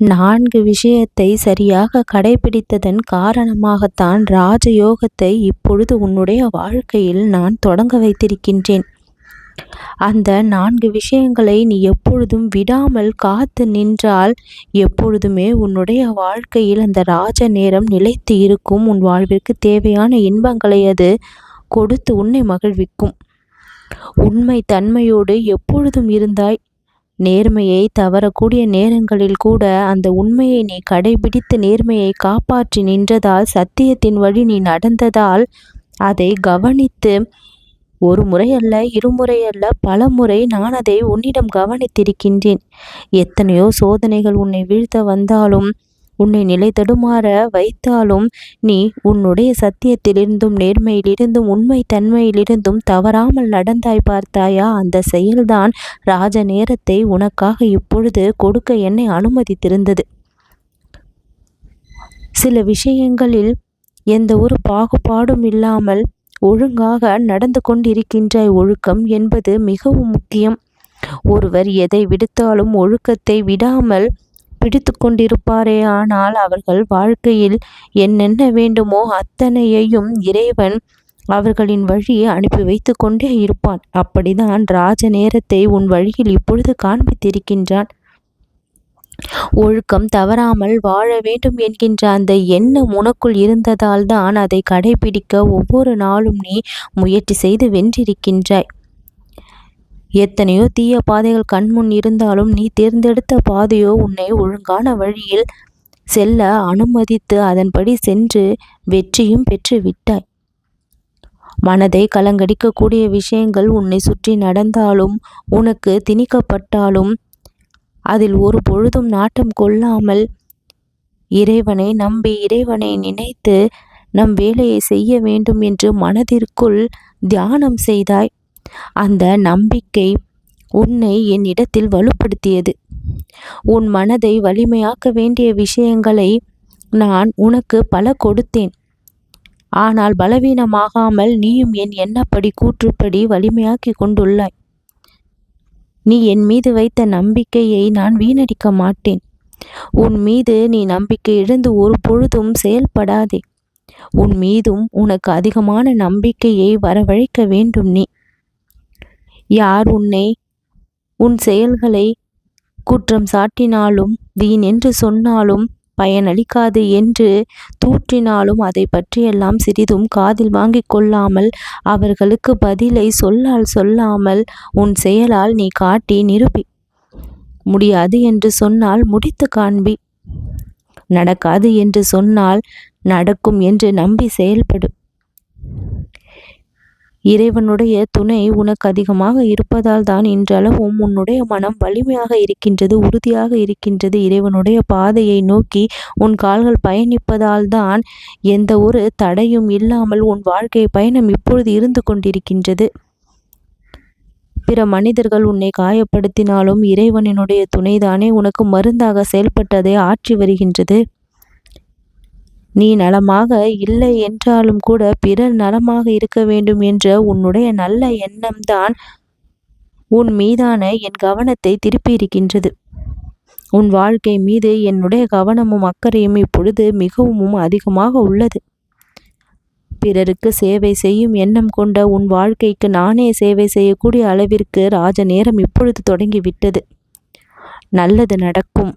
நான்கு விஷயத்தை சரியாக கடைபிடித்ததன் காரணமாகத்தான் ராஜயோகத்தை இப்பொழுது உன்னுடைய வாழ்க்கையில் நான் தொடங்க வைத்திருக்கின்றேன். அந்த நான்கு விஷயங்களை நீ எப்பொழுதும் விடாமல் காத்து நின்றால் எப்பொழுதுமே உன்னுடைய வாழ்க்கையில் அந்த ராஜ நேரம் நிலைத்து இருக்கும். உன் வாழ்விற்கு தேவையான இன்பங்களை அது கொடுத்து உன்னை மகிழ்விக்கும். உண்மை தன்மையோடு எப்பொழுதும் இருந்தாய். நேர்மையை தவறக்கூடிய நேரங்களில் கூட அந்த உண்மையை நீ கடைபிடித்து நேர்மையை காப்பாற்றி நின்றதால் சத்தியத்தின் வழி நீ நடந்ததால் அதை கவனித்து ஒரு முறை அல்ல இருமுறை அல்ல பல முறை நான் அதை உன்னிடம் கவனித்திருக்கின்றேன். எத்தனையோ சோதனைகள் உன்னை வீழ்த்த வந்தாலும் உன்னை நிலை தடுமாற வைத்தாலும் நீ உன்னுடைய சத்தியத்திலிருந்தும் நேர்மையிலிருந்தும் உண்மை தன்மையிலிருந்தும் தவறாமல் நடந்தாய் பார்த்தாயா? அந்த செயல்தான் ராஜ நேரத்தை உனக்காக இப்பொழுது கொடுக்க என்னை அனுமதித்திருந்தது. சில விஷயங்களில் எந்த ஒரு பாகுபாடும் இல்லாமல் ஒழுங்காக நடந்து கொண்டிருக்கின்றாய். ஒழுக்கம் என்பது மிகவும் முக்கியம். ஒருவர் எதை விடுத்தாலும் ஒழுக்கத்தை விடாமல் பிடித்து கொண்டிருப்பாரே ஆனால் அவர்கள் வாழ்க்கையில் என்னென்ன வேண்டுமோ அத்தனையையும் இறைவன் அவர்களின் வழியை அனுப்பி வைத்து கொண்டே இருப்பான். அப்படிதான் ராஜ நேரத்தை உன் வழியில் இப்பொழுது காண்பித்திருக்கின்றான். ஒழுக்கம் தவறாமல் வாழ வேண்டும் என்கின்ற அந்த எண்ணம் உனக்குள் இருந்ததால் தான் அதை கடைபிடிக்க ஒவ்வொரு நாளும் நீ முயற்சி செய்து வென்றிருக்கின்றாய். எத்தனையோ தீய பாதைகள் கண்முன் இருந்தாலும் நீ தேர்ந்தெடுத்த பாதையோ உன்னை ஒழுங்கான வழியில் செல்ல அனுமதித்து அதன்படி சென்று வெற்றியும் பெற்று விட்டாய். மனதை கலங்கடிக்கக்கூடிய விஷயங்கள் உன்னை சுற்றி நடந்தாலும் உனக்கு திணிக்கப்பட்டாலும் அதில் ஒரு பொழுதும் நாட்டம் கொள்ளாமல் இறைவனை நம்பி இறைவனை நினைத்து நம் வேலையை செய்ய வேண்டும் என்று மனதிற்குள் தியானம் செய்தாய். அந்த நம்பிக்கை உன்னை என்னிடத்தில் வலுப்படுத்தியது. உன் மனதை வலிமையாக்க வேண்டிய விஷயங்களை நான் உனக்கு பல கொடுத்தேன். ஆனால் பலவீனமாகாமல் நீயும் என் எண்ணப்படி கூற்றுப்படி வலிமையாக்கி கொண்டுள்ளாய். நீ என் மீது வைத்த நம்பிக்கையை நான் வீணடிக்க மாட்டேன். உன் மீது நீ நம்பிக்கை இழந்து ஒரு பொழுதும் செயல்படாதே. உன் மீதும் உனக்கு அதிகமான நம்பிக்கையை வரவழைக்க வேண்டும் நீ. யார் உன்னை உன் செயல்களை குற்றம் சாட்டினாலும் வீண் என்று சொன்னாலும் பயனளிக்காது என்று தூற்றினாலும் அதை பற்றியெல்லாம் சிறிதும் காதில் வாங்கிக் கொள்ளாமல் அவர்களுக்கு பதிலை சொல்லால் சொல்லாமல் உன் செயலால் நீ காட்டி நிரூபி முடியாது என்று சொன்னால் முடித்து காண்பி. நடக்காது என்று சொன்னால் நடக்கும் என்று நம்பி செயல்படும் இறைவனுடைய துணை உனக்கு அதிகமாக இருப்பதால் தான் இன்றளவும் உன்னுடைய மனம் வலிமையாக இருக்கின்றது உறுதியாக இருக்கின்றது. இறைவனுடைய பாதையை நோக்கி உன் கால்கள் பயணிப்பதால் தான் எந்த ஒரு தடையும் இல்லாமல் உன் வாழ்க்கை பயணம் இப்பொழுது இருந்து கொண்டிருக்கின்றது. பிற மனிதர்கள் உன்னை காயப்படுத்தினாலும் இறைவனினுடைய துணைதானே உனக்கு மருந்தாக செயல்பட்டதை ஆற்றி வருகின்றது. நீ நலமாக இல்லை என்றாலும் கூட பிறர் நலமாக இருக்க வேண்டும் என்ற உன்னுடைய நல்ல எண்ணம்தான் உன் மீதான என் கவனத்தை திருப்பியிருக்கின்றது உன் வாழ்க்கை மீது என்னுடைய கவனமும் அக்கறையும் இப்பொழுது மிகவும் அதிகமாக உள்ளது. பிறருக்கு சேவை செய்யும் எண்ணம் கொண்ட உன் வாழ்க்கைக்கு நானே சேவை செய்யக்கூடிய அளவிற்கு ராஜ நேரம் இப்பொழுது தொடங்கிவிட்டது. நல்லது நடக்கும்.